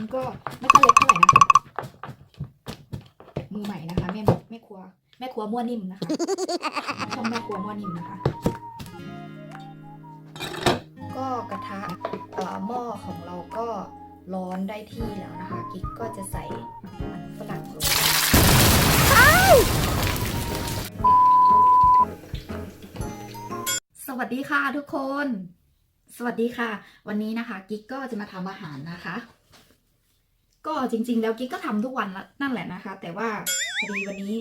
้นก็ไม่ค่อยเล็กเท่าไหร่นะคะ มือใหม่นะคะ แม่แม่ครัว แม่ครัวมั่วนิ่มนะคะช่องแม่ครัวมั่วนิ่มนะคะ ก็กระทะหม้อของเราก็ร้อนได้ที่แล้วนะคะ กิ๊กก็จะใส่มันฝรั่งลงสวัสดีค่ะทุกคน สวัสดีค่ะ วันนี้นะคะ กิ๊กก็จะมาทำอาหารนะคะ ก็จริง ๆ แล้วกิ๊กก็ทำทุกวันละนั่นแหละนะคะ แต่ว่าพอดีวันนี้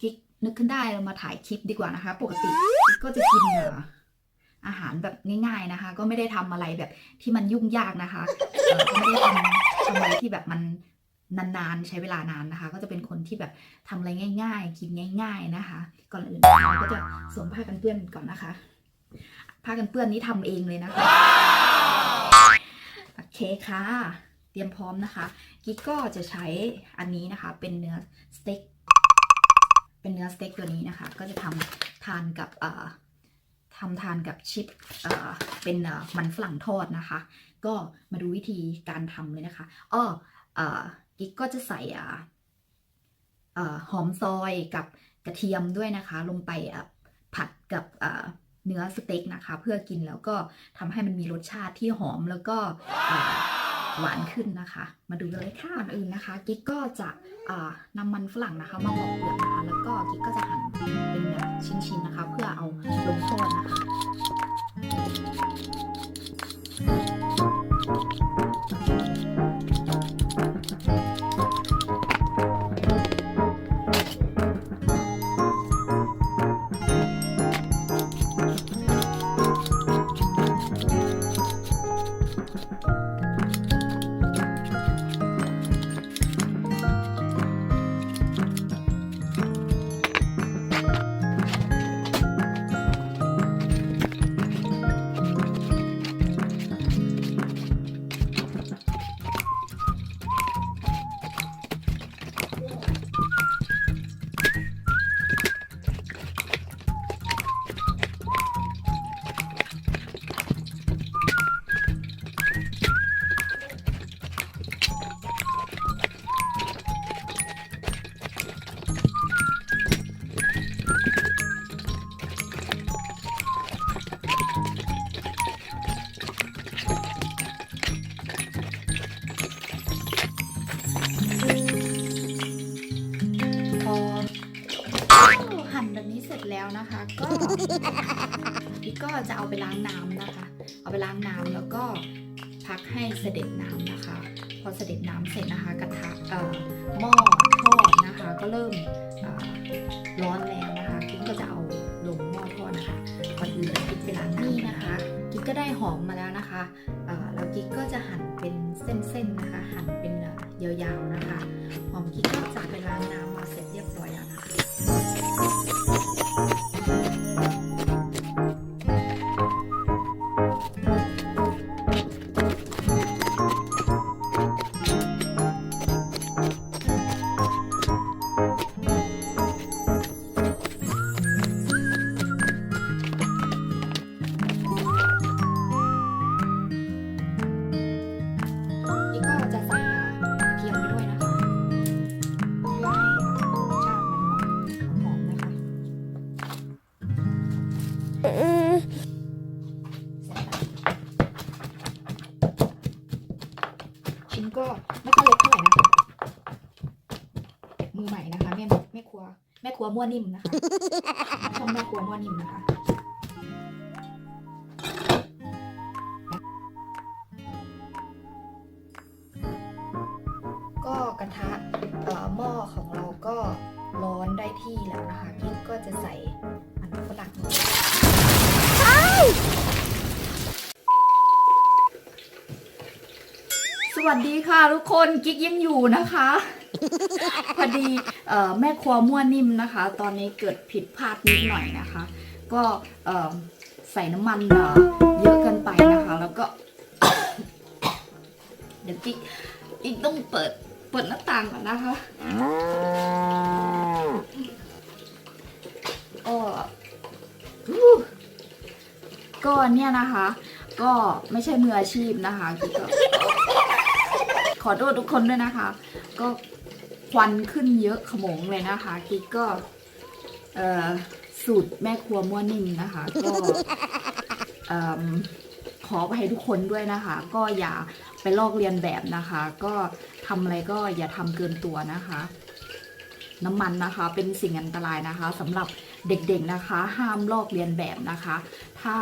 กิ๊กนึกขึ้นได้เรามาถ่ายคลิปดีกว่านะคะ ปกติกิ๊กก็จะกินเอ่ออาหารแบบง่ายๆนะคะ ก็ไม่ได้ทำอะไรแบบที่มันยุ่งยากนะคะก็ไม่ได้ทำทำอะไรที่แบบมันนานๆ ใช้เวลานานนะคะ ก็จะเป็นคนที่แบบทำอะไรง่าย ๆ กินง่าย ๆนะคะ ก่อนอื่นเราก็จะสวมผ้ากันเปื้อนก่อนนะคะผ้ากันเปื้อนนี้ทำเองเลยนะคะโอเคค่ะ เตรียมพร้อมนะคะกิ๊กก็จะใช้อันนี้นะคะ เป็นเนื้อสเต็กเป็นเนื้อสเต็กตัวนี้นะคะ ก็จะทำทานกับทำทานกับชิปเป็นมันฝรั่งทอดนะคะ ก็มาดูวิธีการทำเลยนะคะอ้อกิ๊กก็จะใส่หอมซอยกับกระเทียมด้วยนะคะ ลงไปผัดกับเนื้อสเต็กนะคะ เพื่อกินแล้วก็ทำให้มันมีรสชาติที่หอมแล้วก็เอ่อ หวานขึ้นนะคะ มาดูเลยค่ะก่อนอื่นนะคะ กิ๊กก็จะอ่านำมันฝรั่งนะคะ มาปอกเปลือกนะคะ แล้วก็กิ๊กก็จะหั่นเป็นชิ้นๆนะคะ เพื่อเอาลงทอดนะคะ นะคะ ก็กิ๊กก็จะเอาไปล้างน้ำนะคะ เอาไปล้างน้ำแล้วก็พักให้เสด็จน้ำนะคะ พอเสด็จน้ำเสร็จนะคะกระทะเอ่อหม้อทอดนะคะก็เริ่มเอ่อร้อนแล้วนะคะกิ๊กก็จะเอาลงหม้อทอดนะคะก่อนอื่นเลยกิ๊กไปล้างน้ำนะคะ กิ๊กก็ได้หอมมาแล้วนะคะเอ่อแล้วกิ๊กก็จะหั่นเป็นเส้นๆ ม่ครัวมั่วนิ่มนะคะช่องแม่ครัวมั่วนิ่มนะคะก็กระทะเอ่อหม้อของเราก็ร้อนได้ที่แล้วนะคะกิ๊กก็จะใส่มันฝรั่งลงไปสวัสดีค่ะทุกคนกิ๊กยังอยู่นะคะ พอดีแม่ครัวมั่วนิ่มนะคะ ตอนนี้เกิดผิดพลาดนิดหน่อยนะคะ ก็ใส่น้ำมันเยอะเกินไปนะคะ แล้วก็ เดี๋ยวกิ๊กอีกต้องเปิดเปิดหน้าต่างก่อนนะคะก็อู้ก็เนี่ยนะคะ ก็ไม่ใช่มืออาชีพนะคะกิ๊กก็ขอโทษทุกคนด้วยนะคะ ก็ ควันขึ้นเยอะขโมงเลยนะคะกิ๊กก็เออสูตรแม่ครัวมั่วนิ่มนะคะ ก็เอิ่มขอไปให้ทุกคนด้วยนะคะ ก็อย่าไปลอกเลียนแบบนะคะ ก็ทำอะไรก็อย่าทำเกินตัวนะคะ น้ำมันนะคะ เป็นสิ่งอันตรายนะคะสำหรับเด็กๆนะคะ ห้ามลอกเลียนแบบนะคะ ถ้า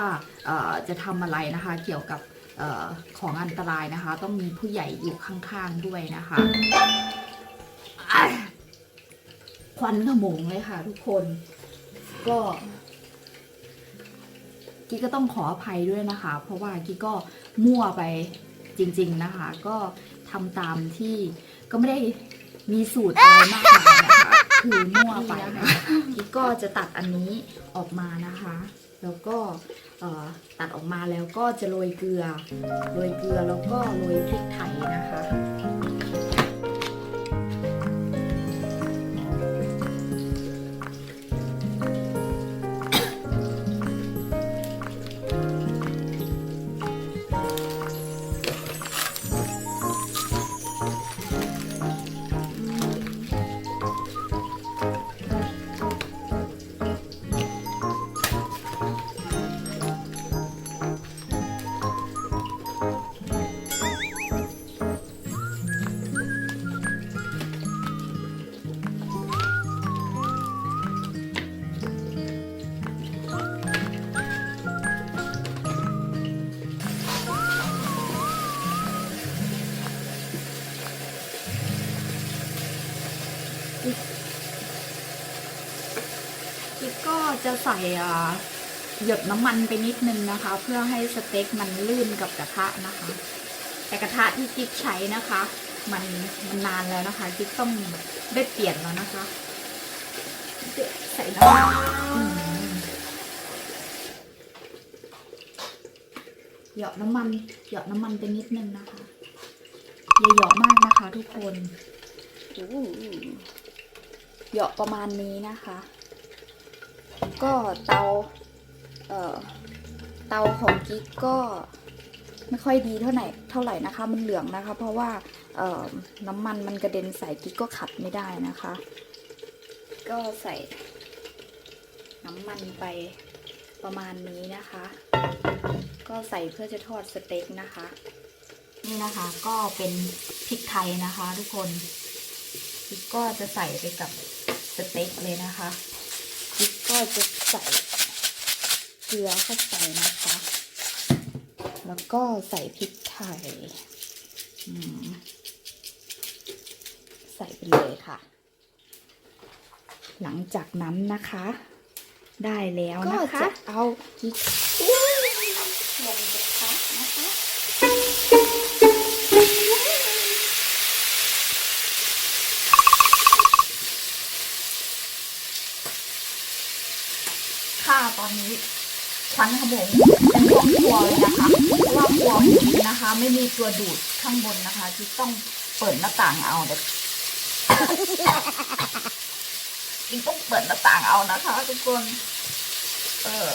จะทำอะไรนะคะ เกี่ยวกับออของอันตรายนะคะ ต้องมีผู้ใหญ่อยู่ข้างๆด้วยนะคะ ควันขโมงเลยค่ะ ทุกคน ก็กิ๊กก็ต้องขออภัยด้วยนะคะ เพราะว่ากิ๊กก็มั่วไปจริง ๆนะคะ ก็ทำตามที่ก็ไม่ได้มีสูตรอะไรมากมายนะคะคือมั่วไปนะคะกิ๊กก็จะตัดอันนี้ออกมานะคะ แล้วก็ตัดออกมาแล้วก็จะโรยเกลือ โรยเกลือแล้วก็โรยพริกไทยนะคะ จะใส่อ่าหยดน้ำมันไปนิดนึงนะคะ เพื่อให้สเต็กมันลื่นกับกระทะนะคะ แต่กระทะที่กิ๊กใช้นะคะ มันมันนานแล้วนะคะกิ๊กต้องได้เปลี่ยนแล้วนะคะใส่น้ำมันอืมเหยาะน้ำมันเหยาะน้ำมันไปนิดนึงนะคะอย่าเหยาะมากนะคะทุกคนอู้เหยาะประมาณนี้นะคะ ก็เตาเอ่อเตาของกิ๊กก็ไม่ค่อยดีเท่าไหร่เท่าไหร่นะคะ มันเหลืองนะคะ เพราะว่าเอ่อน้ำมันมันกระเด็นใส่กิ๊กก็ขัดไม่ได้นะคะ ก็ใส่น้ำมันไปประมาณนี้นะคะ ก็ใส่เพื่อจะทอดสเต็กนะคะ นี่นะคะก็เป็นพริกไทยนะคะ ทุกคนกิ๊กก็จะใส่ไปกับสเต็กเลยนะคะ ก็จะใส่เกลือเข้าไปนะคะ แล้วก็ใส่พริกไทย ใส่ไปเลยค่ะ หลังจากนั้นนะคะ ได้แล้วนะคะเอาพริก อนนี้ควันขโมงเป็นห้องครัวเลยนะคะเพราะว่าครัวนะคะ ไม่มีตัวดูดข้างบนนะคะ ที่ต้องเปิดหน้าต่างเอาเด็กกิ๊กต้องเปิดหน้าต่างเอานะคะ ทุกคน เออ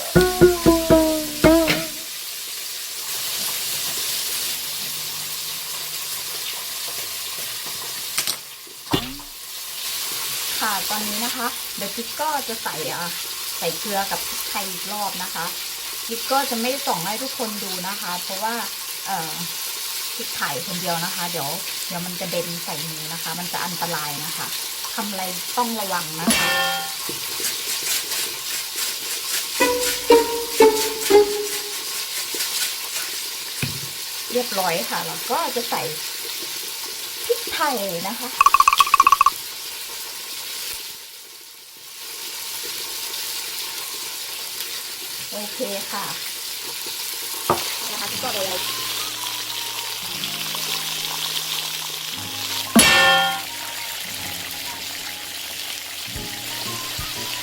ค่ะตอนนี้นะคะ เดี๋ยวกิ๊กก็จะใส่อะ ใส่เกลือกับพริกไทยอีกรอบนะคะกิ๊กก็จะไม่ได้ส่องให้ทุกคนดูนะคะ เพราะว่าเอ่อพริกไทยคนเดียวนะคะ เดี๋ยวเดี๋ยวมันกระเด็นใส่มือนะคะ มันจะอันตรายนะคะทำอะไรต้องระวังนะคะเรียบร้อยค่ะ แล้วก็จะใส่พริกไทยนะคะ โอเคค่ะนะคะก็เลย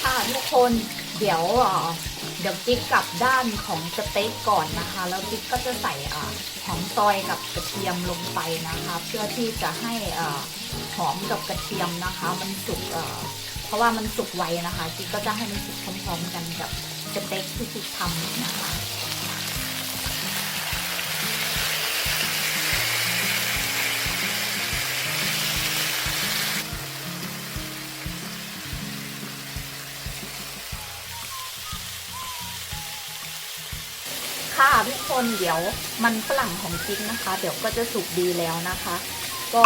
ค่ะทุกคนเดี๋ยวเดี๋ยวกิ๊กกลับด้านของสเต็กก่อนนะคะ แล้วกิ๊กก็จะใส่อหอมซอยกับกระเทียมลงไปนะคะ เพื่อที่จะให้อหอมกับกระเทียมนะคะ มันสุกเพราะว่ามันสุกไวนะคะกิ๊กก็จะให้มันสุกพร้อมๆกันกับ สเต็กที่คือทำนะคะค่ะทุกคนเดี๋ยวมันฝรั่งของจิ๊กนะคะ เดี๋ยวก็จะสุกดีแล้วนะคะ ก็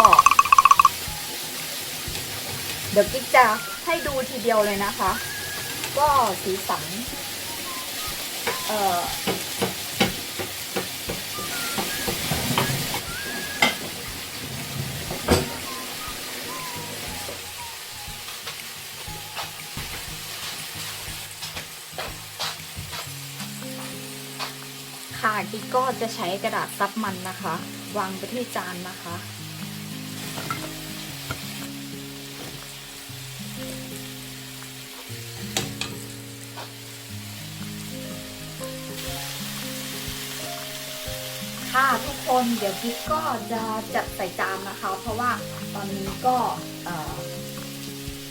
เดี๋ยวจิ๊กจะให้ดูทีเดียวเลยนะคะ ก็สีสัน เอ่อค่ะกิ๊กก็จะใช้กระดาษซับมันนะคะ วางไปที่จานนะคะ ค่ะทุกคนเดี๋ยวกิ๊กก็จะจัดใส่จานนะคะ เพราะว่าตอนนี้ก็เ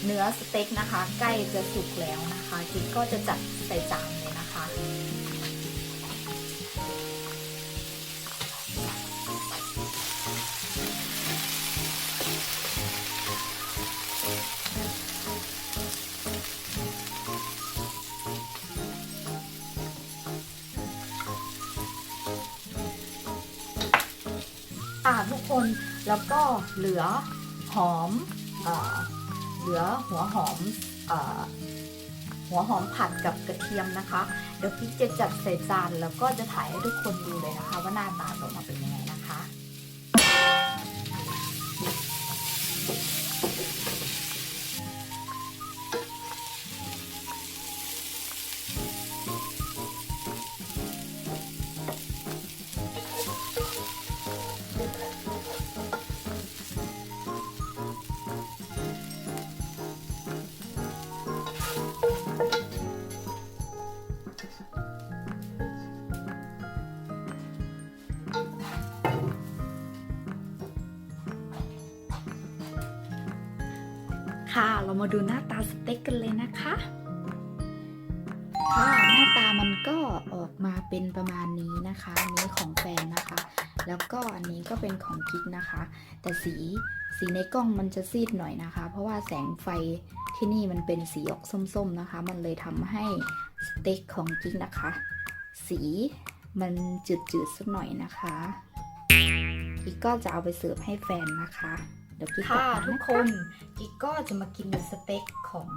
เนื้อสเต็กนะคะ ใกล้จะสุกแล้วนะคะกิ๊กก็จะจัดใส่จาน คนแล้วก็เหลือหอมเอเหลือหัวหอมเอหัวหอมผัดกับกระเทียมนะคะ เดี๋ยวพี่จะจัดใส่จานแล้วก็จะถ่ายให้ทุกคนดูเลยนะคะ ว่าหน้าตาออกมาเป็นยังไง ค่ะเรามาดูหน้าตาสเต็กกันเลยนะคะค่ะหน้าตามันก็ออกมาเป็นประมาณนี้นะคะอันนี้ของแฟนนะคะ แล้วก็อันนี้ก็เป็นของกิ๊กนะคะ แต่สี สีในกล้องมันจะซีดหน่อยนะคะ เพราะว่าแสงไฟที่นี่มันเป็นสีออกส้มๆนะคะ มันเลยทำให้สเต็กของกิ๊กนะคะ สีมันจืดๆสักหน่อยนะคะกิ๊กก็จะเอาไปเสิร์ฟให้แฟนนะคะเดี๋ยวกิ๊กกลับค่ะมาทุกนะคคะนกิ๊กก็จะมากินสเต็กของ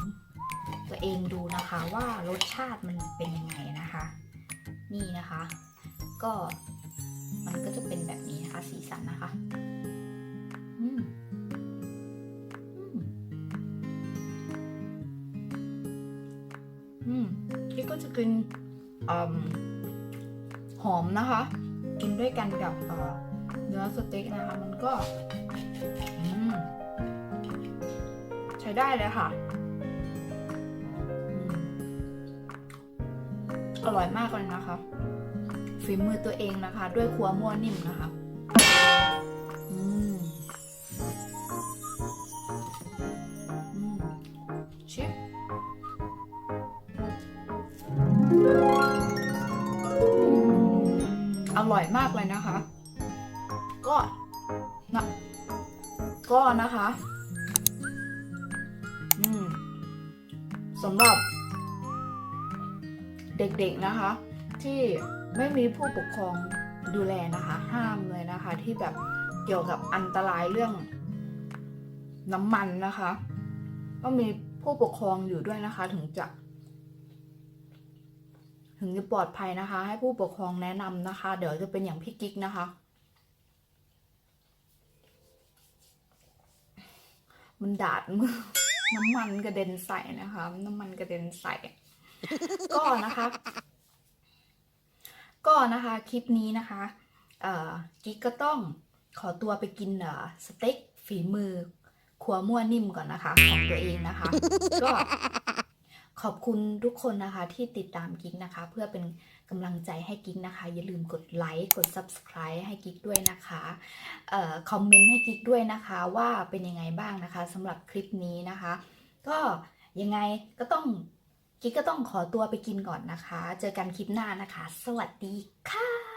ตัวเองดูนะคะว่ารสชาติมันเป็นยังไงนะคะ นี่นะคะ ก็มันก็จะเป็นแบบนี้นะคะสีสันนะคะ อืมกิ๊กก็จะกินอหอมนะคะ กินด้วยกันกับเนื้อสเต็กนะคะ มันก็ใช้ได้เลยค่ะ อร่อยมากเลยนะคะฝีมือตัวเองนะคะ ด้วยครัวมั่วนิ่มนะคะชิม ร่อยมากเลยนะคะ ก็นะก็นะคะ อืมสำหรับ เด็กๆนะคะ ที่ไม่มีผู้ปกครองดูแลนะคะ ห้ามเลยนะคะ ที่แบบเกี่ยวกับอันตรายเรื่องน้ำมันนะคะต้องมีผู้ปกครองอยู่ด้วยนะคะ ถึงจะ ถึงจะปลอดภัยนะคะ ให้ผู้ปกครองแนะนำนะคะ เดี๋ยวจะเป็นอย่างพี่กิ๊กนะคะ มันดาดมือน้ำมันกระเด็นใส่นะคะ น้ำมันกระเด็นใส่ ก็นะคะ ก็นะคะคลิปนี้นะคะเออกิ๊กก็ต้องขอตัวไปกินเอ่อสเต็กฝีมือครัวมั่วนิ่มก่อนนะคะ ของตัวเองนะคะ ก็ ขอบคุณทุกคนนะคะที่ติดตามกิ๊กนะคะ เพื่อเป็นกำลังใจให้กิ๊กนะคะ อย่าลืมกดไลค์กด subscribe ให้กิ๊กด้วยนะคะออคอมเมนต์ให้กิ๊กด้วยนะคะว่าเป็นยังไงบ้างนะคะสำหรับคลิปนี้นะคะ ก็ยังไงก็ต้องกิ๊กก็ต้องขอตัวไปกินก่อนนะคะ เจอกันคลิปหน้านะคะ สวัสดีค่ะ